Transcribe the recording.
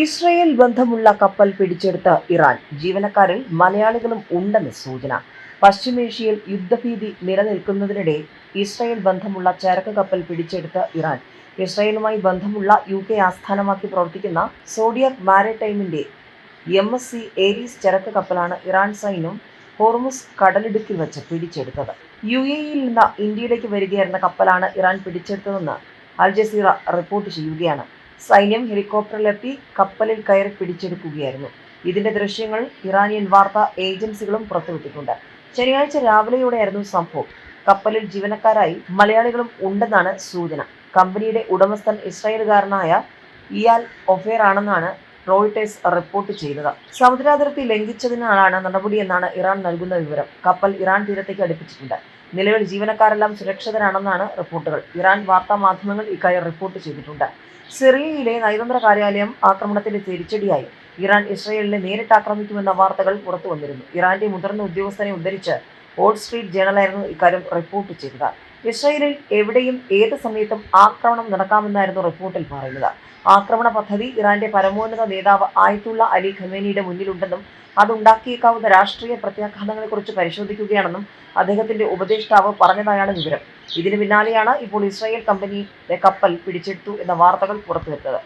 Israel ബന്ധമുള്ള കപ്പൽ പിടിച്ചെടുത്ത ഇറാൻ. ജീവനക്കാരിൽ മലയാളികളും ഉണ്ടെന്ന് സൂചന. പശ്ചിമേഷ്യയിൽ യുദ്ധഭീതി നിലനിൽക്കുന്നതിനിടെ ഇസ്രയേൽ ബന്ധമുള്ള ചരക്ക് കപ്പൽ പിടിച്ചെടുത്ത ഇറാൻ. ഇസ്രയേലുമായി ബന്ധമുള്ള യു കെ ആസ്ഥാനമാക്കി പ്രവർത്തിക്കുന്ന സോഡിയക് മാരിടൈമിന്റെ എം എസ് സി ഏരീസ് ചരക്ക് കപ്പലാണ് ഇറാൻ സൈന്യം ഹോർമുസ് കടലിടുക്കിൽ വെച്ച് പിടിച്ചെടുത്തത്. യു എ ഇയിൽ നിന്ന് ഇന്ത്യയിലേക്ക് വരികയായിരുന്ന കപ്പലാണ് ഇറാൻ പിടിച്ചെടുത്തതെന്ന് അൽ ജസീറ റിപ്പോർട്ട് ചെയ്യുകയാണ്. സൈന്യം ഹെലികോപ്റ്ററിലെത്തി കപ്പലിൽ കയറി പിടിച്ചെടുക്കുകയായിരുന്നു. ഇതിന്റെ ദൃശ്യങ്ങൾ ഇറാനിയൻ വാർത്താ ഏജൻസികളും പുറത്തുവിട്ടിട്ടുണ്ട്. ശനിയാഴ്ച രാവിലെയോടെയായിരുന്നു സംഭവം. കപ്പലിൽ ജീവനക്കാരായി മലയാളികളും ഉണ്ടെന്നാണ് സൂചന. കമ്പനിയുടെ ഉടമസ്ഥൻ ഇസ്രായേലുകാരനായ ഇയാൽ ഒഫേർ ആണെന്നാണ് റോയിട്ടേഴ്സ് റിപ്പോർട്ട് ചെയ്തത്. സമുദ്രാതിർത്തി ലംഘിച്ചതിനാലാണ് നടപടിയെന്നാണ് ഇറാൻ നൽകുന്ന വിവരം. കപ്പൽ ഇറാൻ തീരത്തേക്ക് അടുപ്പിച്ചിട്ടുണ്ട്. നിലവിൽ ജീവനക്കാരെല്ലാം സുരക്ഷിതരാണെന്നാണ് റിപ്പോർട്ടുകൾ. ഇറാൻ വാർത്താ മാധ്യമങ്ങൾ ഇക്കാര്യം റിപ്പോർട്ട് ചെയ്തിട്ടുണ്ട്. സിറിയയിലെ നയതന്ത്ര കാര്യാലയം ആക്രമണത്തിന്റെ തിരിച്ചടിയായി. ഇറാൻ ഇസ്രയേലിനെ നേരിട്ട് ആക്രമിക്കുമെന്ന വാർത്തകൾ പുറത്തു വന്നിരുന്നു ഇറാന്റെ മുതിർന്ന ഉദ്യോഗസ്ഥനെ ഉദ്ധരിച്ച് വോൾ സ്ട്രീറ്റ് ജേണലായിരുന്നു ഇക്കാര്യം റിപ്പോർട്ട് ചെയ്തത്. ഇസ്രയേലിൽ എവിടെയും ഏത് സമയത്തും ആക്രമണം നടക്കാമെന്നായിരുന്നു റിപ്പോർട്ടിൽ പറയുന്നത്. ആക്രമണ പദ്ധതി ഇറാന്റെ പരമോന്നത നേതാവ് ആയത്തുള്ള അലി ഖമേനിയുടെ മുന്നിലുണ്ടെന്നും അതുണ്ടാക്കിയേക്കാവുന്ന രാഷ്ട്രീയ പ്രത്യാഘാതങ്ങളെക്കുറിച്ച് പരിശോധിക്കുകയാണെന്നും അദ്ദേഹത്തിന്റെ ഉപദേഷ്ടാവ് പറഞ്ഞതായാണ് വിവരം. ഇതിനു പിന്നാലെയാണ് ഇപ്പോൾ ഇസ്രായേൽ കമ്പനിയുടെ കപ്പൽ പിടിച്ചെടുത്തു എന്ന വാർത്തകൾ പുറത്തുവരുന്നത്.